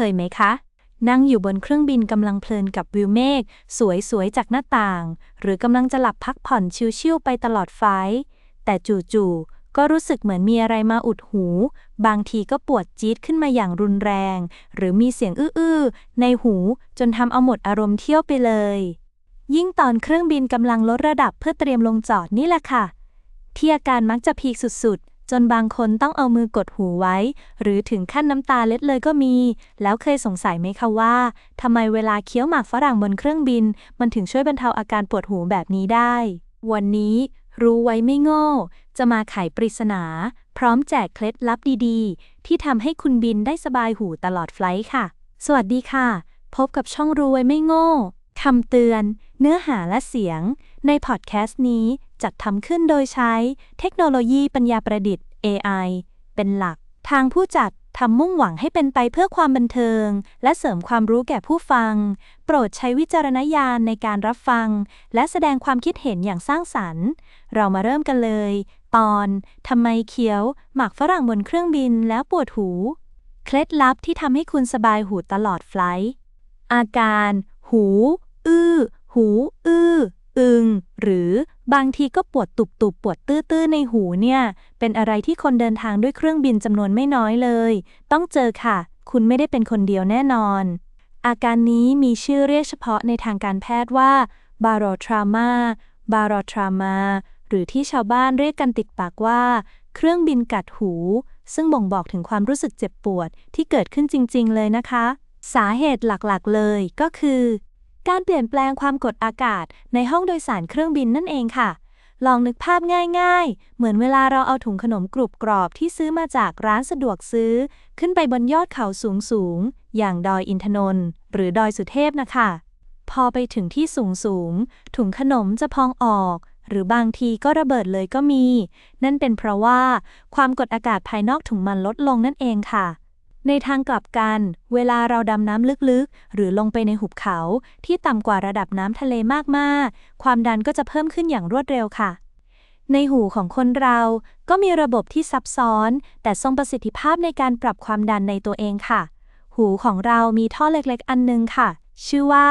เคยไหมคะ นั่งอยู่บนเครื่องบินกำลังเพลินกับวิวเมฆสวยๆ จากหน้าต่าง หรือกำลังจะหลับพักผ่อนชิวๆไปตลอดไฟล์แต่จู่ๆก็รู้สึกเหมือนมีอะไรมาอุดหู บางทีก็ปวดจี๊ดขึ้นมาอย่างรุนแรง หรือมีเสียงอื้อๆในหูจนทำเอาหมดอารมณ์เที่ยวไปเลย ยิ่งตอนเครื่องบินกำลังลดระดับเพื่อเตรียมลงจอดนี่แหละค่ะที่อาการมักจะพีคสุดๆ จนบางคนต้องเอามือกดหูไว้ หรือถึงขั้นน้ำตาเล็ดเลยก็มี แล้วเคยสงสัยไหมคะว่าทำไมเวลาเคี้ยวหมากฝรั่งบนเครื่องบิน มันถึงช่วยบรรเทาอาการปวดหูแบบนี้ได้ วันนี้รู้ไว้ไม่โง่ จะมาไขปริศนา พร้อมแจกเคล็ดลับดีๆ ที่ทำให้คุณบินได้สบายหูตลอดไฟล์ค่ะ สวัสดีค่ะ พบกับช่องรู้ไว้ไม่โง่ คำเตือน เนื้อหาและเสียง ในพอดแคสต์นี้จัดทำขึ้นโดยใช้ เทคโนโลยีปัญญาประดิษฐ์ AI เป็นหลัก ทางผู้จัดทำมุ่งหวังให้เป็นไปเพื่อความบันเทิง และเสริมความรู้แก่ผู้ฟัง โปรดใช้วิจารณญาณในการรับฟัง และแสดงความคิดเห็นอย่างสร้างสรรค์ เรามาเริ่มกันเลย ตอนทำไมเคี้ยว หมากฝรั่งบนเครื่องบินแล้วปวดหู เคล็ดลับที่ทำให้คุณสบายหูตลอดไฟล์อาการ หู อื้อ หู อื้อ อึง หรือบางทีก็ปวดตุบตุบปวดตื้อๆในหูเนี่ย เป็นอะไรที่คนเดินทางด้วยเครื่องบินจำนวนไม่น้อยเลย ต้องเจอค่ะ คุณไม่ได้เป็นคนเดียวแน่นอน อาการนี้มีชื่อเรียกเฉพาะในทางการแพทย์ว่า barotrauma barotrauma หรือที่ชาวบ้านเรียกกันติดปากว่า เครื่องบินกัดหู ซึ่งบ่งบอกถึงความรู้สึกเจ็บปวดที่เกิดขึ้นจริง ๆ เลยนะคะ สาเหตุหลักๆเลยก็คือ การเปลี่ยนแปลงความกดอากาศในห้องโดยสารเครื่องบินนั่นเองค่ะ ลองนึกภาพง่ายๆ เหมือนเวลาเราเอาถุงขนมกรุบกรอบที่ซื้อมาจากร้านสะดวกซื้อ ขึ้นไปบนยอดเขาสูงๆ อย่างดอยอินทนนท์หรือดอยสุเทพนะคะ พอไปถึงที่สูงๆ ถุงขนมจะพองออก หรือบางทีก็ระเบิดเลยก็มี นั่นเป็นเพราะว่าความกดอากาศภายนอกถุงมันลดลงนั่นเองค่ะ ในทางกลับกัน เวลาเราดำน้ำลึกๆ หรือลงไปในหุบเขาที่ต่ำกว่าระดับน้ำทะเลมากๆ ความดันก็จะเพิ่มขึ้นอย่างรวดเร็วค่ะ ในหูของคนเราก็มีระบบที่ซับซ้อน แต่ทรงประสิทธิภาพในการปรับความดันในตัวเองค่ะ หูของเรามีท่อเล็กๆ อันนึงค่ะ ชื่อว่า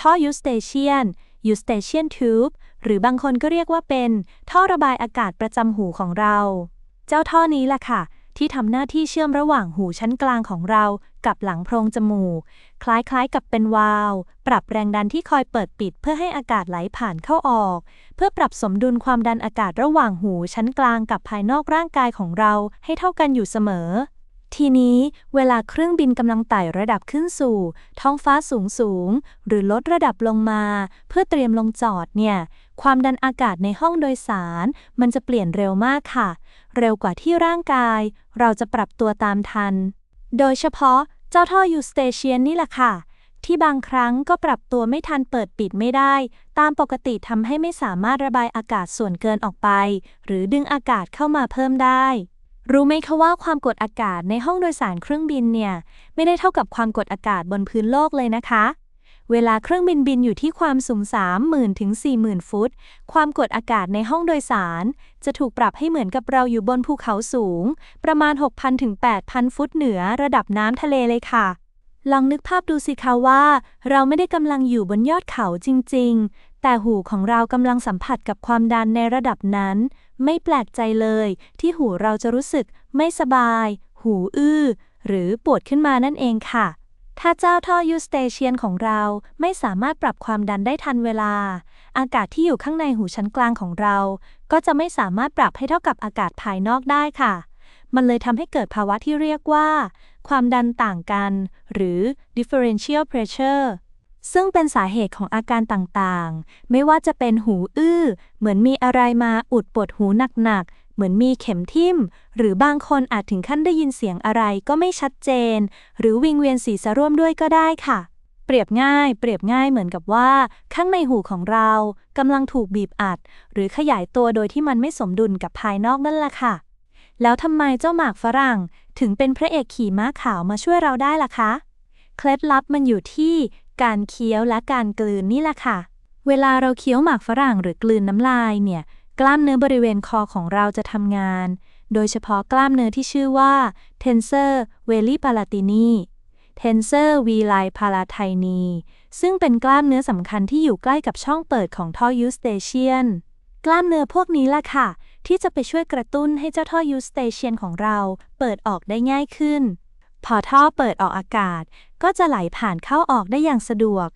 ท่อยูสเตเชียนยูสเตเชียนทูบหรือบางคนก็เรียกว่าเป็น ท่อระบายอากาศประจำหูของเรา เจ้าท่อนี้แหละค่ะ ที่ทำหน้าที่เชื่อมระหว่างหูชั้นกลางของเรากับหลังโพรงจมูก คล้ายๆกับเป็นวาล์วปรับแรงดันที่คอยเปิดปิดเพื่อให้อากาศไหลผ่านเข้าออก เพื่อปรับสมดุลความดันอากาศระหว่างหูชั้นกลางกับภายนอกร่างกายของเราให้เท่ากันอยู่เสมอ ทีนี้เวลาเครื่องบินกำลังไต่ระดับขึ้นสู่ ท้องฟ้าสูงสูง หรือลดระดับลงมา เพื่อเตรียมลงจอดเนี่ย ความดันอากาศในห้องโดยสาร มันจะเปลี่ยนเร็วมากค่ะ เร็วกว่าที่ร่างกาย เราจะปรับตัวตามทัน โดยเฉพาะเจ้าท่อยูสเตเชียนนี่แหละค่ะ ที่บางครั้งก็ปรับตัวไม่ทันเปิดปิดไม่ได้ ตามปกติทำให้ไม่สามารถระบายอากาศส่วนเกินออกไป หรือดึงอากาศเข้ามาเพิ่มได้ รู้ไหมคะว่าความกดอากาศในห้องโดยสารเครื่องบินเนี่ย ไม่ได้เท่ากับความกดอากาศบนพื้นโลกเลยนะคะ เวลาเครื่องบินบินอยู่ที่ความสูง 30,000 ถึง 40,000 ฟุต ความกดอากาศในห้องโดยสาร จะถูกปรับให้เหมือนกับเราอยู่บนภูเขาสูง ประมาณ 6,000 ถึง 8,000 ฟุตเหนือระดับน้ำทะเลเลยค่ะลองนึกภาพดูสิคะว่า เราไม่ได้กำลังอยู่บนยอดเขาจริง ๆ แต่หูของเรากำลังสัมผัสกับความดันในระดับนั้น ไม่แปลกใจเลยที่หูเราจะรู้สึกไม่สบาย หูอื้อ หรือปวดขึ้นมานั่นเองค่ะ ถ้าเจ้าท่อยูสเตเชียนของเราไม่สามารถปรับความดันได้ทันเวลา อากาศที่อยู่ข้างในหูชั้นกลางของเรา ก็จะไม่สามารถปรับให้เท่ากับอากาศภายนอกได้ค่ะ มันเลยทำให้เกิดภาวะที่เรียกว่า ความดันต่างกัน หรือ differential pressure ซึ่งเป็นสาเหตุของอาการต่างๆ ไม่ว่าจะเป็นหูอื้อ เหมือนมีอะไรมาอุดปวดหูหนักๆ เหมือนมีเข็มทิ่ม หรือบางคนอาจถึงขั้นได้ยินเสียงอะไรก็ไม่ชัดเจน หรือวิงเวียนศีรษะร่วมด้วยก็ได้ค่ะ เปรียบง่าย เปรียบง่ายเหมือนกับว่า ข้างในหูของเรากำลังถูกบีบอัด หรือขยายตัวโดยที่มันไม่สมดุลกับภายนอกนั่นแหละค่ะ แล้วทำไมเจ้าหมากฝรั่ง ถึงเป็นพระเอกขี่ม้าขาวมาช่วยเราได้ล่ะคะ เคล็ดลับมันอยู่ที่ การเคี้ยวและการกลืนนี่แหละค่ะ เวลาเราเคี้ยวหมากฝรั่งหรือกลืนน้ำลายเนี่ย กล้ามเนื้อบริเวณคอของเราจะทำงาน โดยเฉพาะกล้ามเนื้อที่ชื่อว่า tensor v e l i palatini tensor veli palatini ซึ่งเป็นกล้ามเนื้อสำคัญที่อยู่ใกล้กับช่องเปิดของท่อยูสเตเชียนกล้ามเนื้อพวกนี้ล่ะค่ะ ที่จะไปช่วยกระตุ้นให้เจ้าท่อยูสเตเชียนของเรา เปิดออกได้ง่ายขึ้น พอท่อเปิดออกอากาศ ก็จะไหลผ่านเข้าออกได้อย่างสะดวก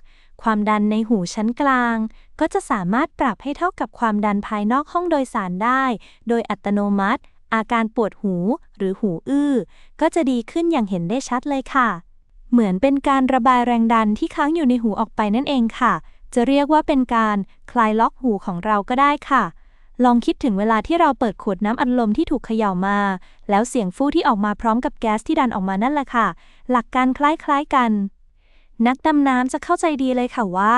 ความดันในหูชั้นกลาง ก็จะสามารถปรับให้เท่ากับความดันภายนอกห้องโดยสารได้ โดยอัตโนมัติ อาการปวดหูหรือหูอื้อ ก็จะดีขึ้นอย่างเห็นได้ชัดเลยค่ะ เหมือนเป็นการระบายแรงดันที่ค้างอยู่ในหูออกไปนั่นเองค่ะ จะเรียกว่าเป็นการคลายล็อกหูของเราก็ได้ค่ะลองคิดถึงเวลาที่เราเปิดขวดน้ำอัดลมที่ถูกเขย่ามา แล้วเสียงฟู่ที่ออกมาพร้อมกับแก๊สที่ดันออกมานั่นแหละค่ะ หลักการคล้ายๆกัน นักดำน้ำจะเข้าใจดีเลยค่ะว่า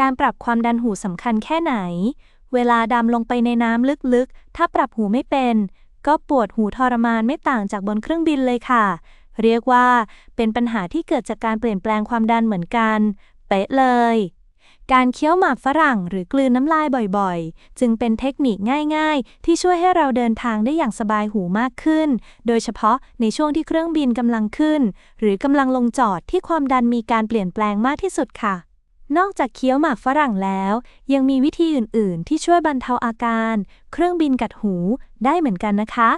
การปรับความดันหูสำคัญแค่ไหน เวลาดำลงไปในน้ำลึกๆ ถ้าปรับหูไม่เป็น ก็ปวดหูทรมานไม่ต่างจากบนเครื่องบินเลยค่ะ เรียกว่าเป็นปัญหาที่เกิดจากการเปลี่ยนแปลงความดันเหมือนกัน เป๊ะเลย การเคี้ยวหมากฝรั่งหรือกลืนน้ำลายบ่อยๆ จึงเป็นเทคนิคง่ายๆ ที่ช่วยให้เราเดินทางได้อย่างสบายหูมากขึ้น โดยเฉพาะในช่วงที่เครื่องบินกำลังขึ้น หรือกำลังลงจอดที่ความดันมีการเปลี่ยนแปลงมากที่สุดค่ะ นอกจากเคี้ยวหมากฝรั่งแล้ว ยังมีวิธีอื่นๆ ที่ช่วยบรรเทาอาการ เครื่องบินกัดหูได้เหมือนกันนะคะ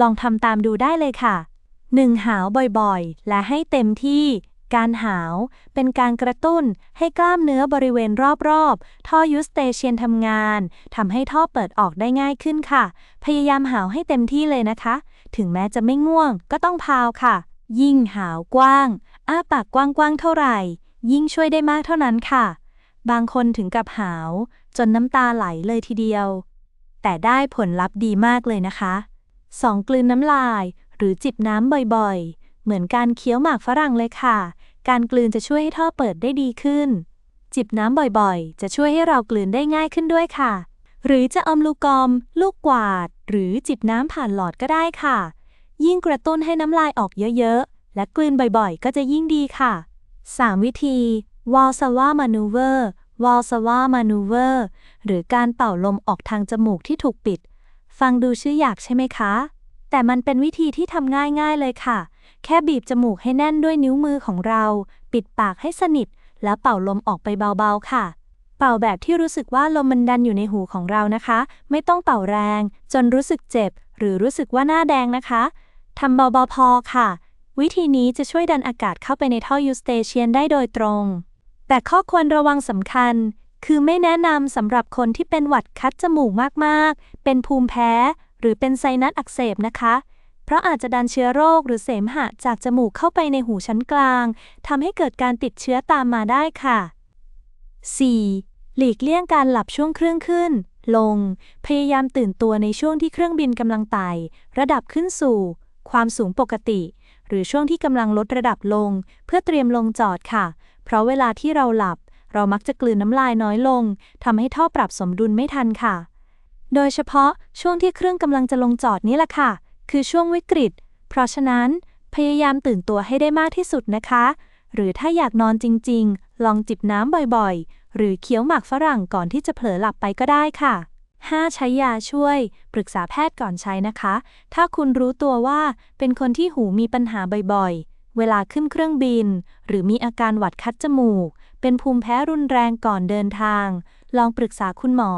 ลองทำตามดูได้เลยค่ะ 1. หาวบ่อยๆ และให้เต็มที่ การหาว เป็นการกระตุ้นให้กล้ามเนื้อบริเวณรอบๆ ท่อยูสเตเชียนทำงานทำให้ท่อเปิดออกได้ง่ายขึ้นค่ะ พยายามหาวให้เต็มที่เลยนะคะ ถึงแม้จะไม่ง่วงก็ต้องพาวค่ะ ยิ่งหาวกว้าง อ้าปากกว้างๆเท่าไหร่ ยิ่งช่วยได้มากเท่านั้นค่ะ บางคนถึงกับหาว จนน้ำตาไหลเลยทีเดียว แต่ได้ผลลัพธ์ดีมากเลยนะคะ 2. กลืนน้ำลาย หรือจิบน้ำบ่อยๆ เหมือนการเคี้ยวหมากฝรั่งเลยค่ะ การกลืนจะช่วยให้ท่อเปิดได้ดีขึ้น จิบน้ำบ่อยๆ จะช่วยให้เรากลืนได้ง่ายขึ้นด้วยค่ะ หรือจะอมลูกกอม ลูกกวาด หรือจิบน้ำผ่านหลอดก็ได้ค่ะ ยิ่งกระตุ้นให้น้ำลายออกเยอะๆ และกลืนบ่อยๆ ก็จะยิ่งดีค่ะ 3. วิธีวอลสวามานูเวอร์วอลสวามานูเวอร์หรือการเป่าลมออกทางจมูกที่ถูกปิด ฟังดูชื่ออยากใช่ไหมคะ แต่มันเป็นวิธีที่ทำง่ายๆเลยค่ะ แค่บีบจมูกให้แน่นด้วยนิ้วมือของเรา ปิดปากให้สนิท แล้วเป่าลมออกไปเบาๆค่ะ เป่าแบบที่รู้สึกว่าลมมันดันอยู่ในหูของเรานะคะ ไม่ต้องเป่าแรง จนรู้สึกเจ็บ หรือรู้สึกว่าหน้าแดงนะคะทำเบาๆพอค่ะ วิธีนี้จะช่วยดันอากาศเข้าไปในท่อยูสเตเชียนได้โดยตรง แต่ข้อควรระวังสำคัญ คือไม่แนะนำสำหรับคนที่เป็นหวัดคัดจมูกมากๆ เป็นภูมิแพ้ หรือเป็นไซนัสอักเสบนะคะ เพราะอาจจะดันเชื้อโรคหรือเสมหะจากจมูกเข้าไปในหูชั้นกลางทำให้เกิดการติดเชื้อตามมาได้ค่ะ 4. หลีกเลี่ยงการหลับช่วงเครื่องขึ้น ลง พยายามตื่นตัวในช่วงที่เครื่องบินกำลังไต่ ระดับขึ้นสู่ ความสูงปกติ หรือช่วงที่กำลังลดระดับลง เพื่อเตรียมลงจอดค่ะ เพราะเวลาที่เราหลับ เรามักจะกลืนน้ำลายน้อยลงทำให้ท่อปรับสมดุลไม่ทันค่ะ โดยเฉพาะช่วงที่เครื่องกำลังจะลงจอดนี่แหละค่ะ คือช่วงวิกฤต เพราะฉะนั้นพยายามตื่นตัวให้ได้มากที่สุดนะคะ หรือถ้าอยากนอนจริง ๆ ลองจิบน้ำบ่อยๆ หรือเคี้ยวหมากฝรั่งก่อนที่จะเผลอหลับไปก็ได้ค่ะ 5. ใช้ยาช่วย ปรึกษาแพทย์ก่อนใช้นะคะ ถ้าคุณรู้ตัวว่าเป็นคนที่หูมีปัญหาบ่อยๆ เวลาขึ้นเครื่องบิน หรือมีอาการหวัดคัดจมูก เป็นภูมิแพ้รุนแรงก่อนเดินทาง ลองปรึกษาคุณหมอ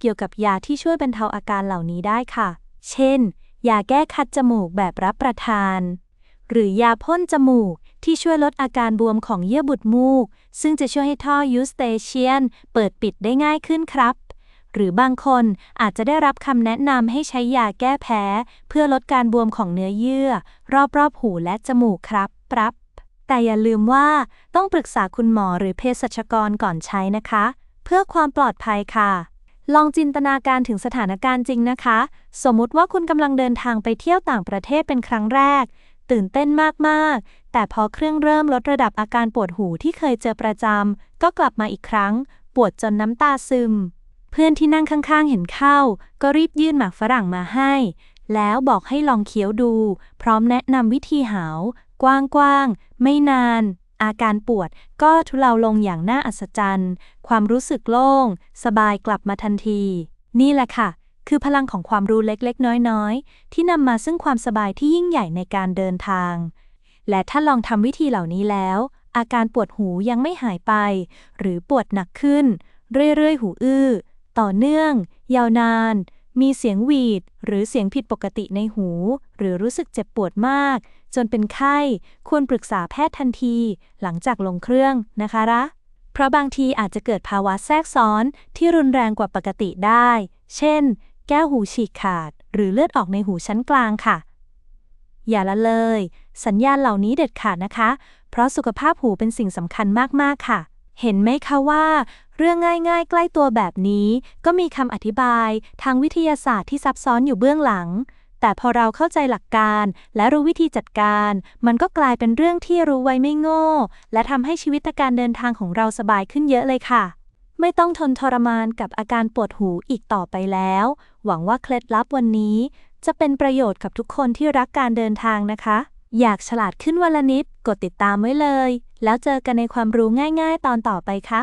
เกี่ยวกับยาที่ช่วยบรรเทาอาการเหล่านี้ได้ค่ะ เช่น ยาแก้คัดจมูกแบบรับประทาน หรือยาพ่นจมูกที่ช่วยลดอาการบวมของเยื่อบุดมูก ซึ่งจะช่วยให้ท่อยูสเตเชียนเปิดปิดได้ง่ายขึ้นครับ หรือบางคนอาจจะได้รับคำแนะนำให้ใช้ยาแก้แพ้ เพื่อลดการบวมของเนื้อเยื่อ รอบๆหูและจมูกครับปรับ แต่อย่าลืมว่าต้องปรึกษาคุณหมอหรือเภสัชกรก่อนใช้นะคะ เพื่อความปลอดภัยค่ะ ลองจินตนาการถึงสถานการณ์จริงนะคะ สมมุติว่าคุณกำลังเดินทางไปเที่ยวต่างประเทศเป็นครั้งแรก ตื่นเต้นมากๆ แต่พอเครื่องเริ่มลดระดับอาการปวดหูที่เคยเจอประจำก็กลับมาอีกครั้ง ปวดจนน้ำตาซึม เพื่อนที่นั่งข้างๆ เห็นเข้า ก็รีบยื่นหมากฝรั่งมาให้ แล้วบอกให้ลองเคี้ยวดู พร้อมแนะนำวิธีหาว กว้างๆ ไม่นาน อาการปวดก็ทุเลาลงอย่างน่าอัศจรรย์ ความรู้สึกโล่ง สบายกลับมาทันที นี่แหละค่ะ คือพลังของความรู้เล็กๆ น้อยๆ ที่นำมาซึ่งความสบายที่ยิ่งใหญ่ในการเดินทาง และถ้าลองทำวิธีเหล่านี้แล้ว อาการปวดหูยังไม่หายไป หรือปวดหนักขึ้น เรื่อยๆ หูอื้อ ต่อเนื่อง ยาวนาน มีเสียงหวีด หรือเสียงผิดปกติในหู หรือรู้สึกเจ็บปวดมาก จนเป็นไข้ ควรปรึกษาแพทย์ทันที หลังจากลงเครื่องนะคะระเพราะบางทีอาจจะเกิดภาวะแทรกซ้อนที่รุนแรงกว่าปกติได้ เช่น แก้วหูฉีกขาด หรือเลือดออกในหูชั้นกลางค่ะ อย่าละเลย สัญญาณเหล่านี้เด็ดขาดนะคะ เพราะสุขภาพหูเป็นสิ่งสำคัญมากๆค่ะ เห็นไหมคะว่า เรื่องง่ายๆ ใกล้ตัวแบบนี้ ก็มีคำอธิบายทางวิทยาศาสตร์ที่ซับซ้อนอยู่เบื้องหลัง แต่พอเราเข้าใจหลักการและรู้วิธีจัดการ มันก็กลายเป็นเรื่องที่รู้ไว้ไม่โง่ และทำให้ชีวิตการเดินทางของเราสบายขึ้นเยอะเลยค่ะ ไม่ต้องทนทรมานกับอาการปวดหูอีกต่อไปแล้ว หวังว่าเคล็ดลับวันนี้ จะเป็นประโยชน์กับทุกคนที่รักการเดินทางนะคะ อยากฉลาดขึ้นวันละนิด กดติดตามไว้เลย แล้วเจอกันในความรู้ง่าย ๆ ตอนต่อไปค่ะ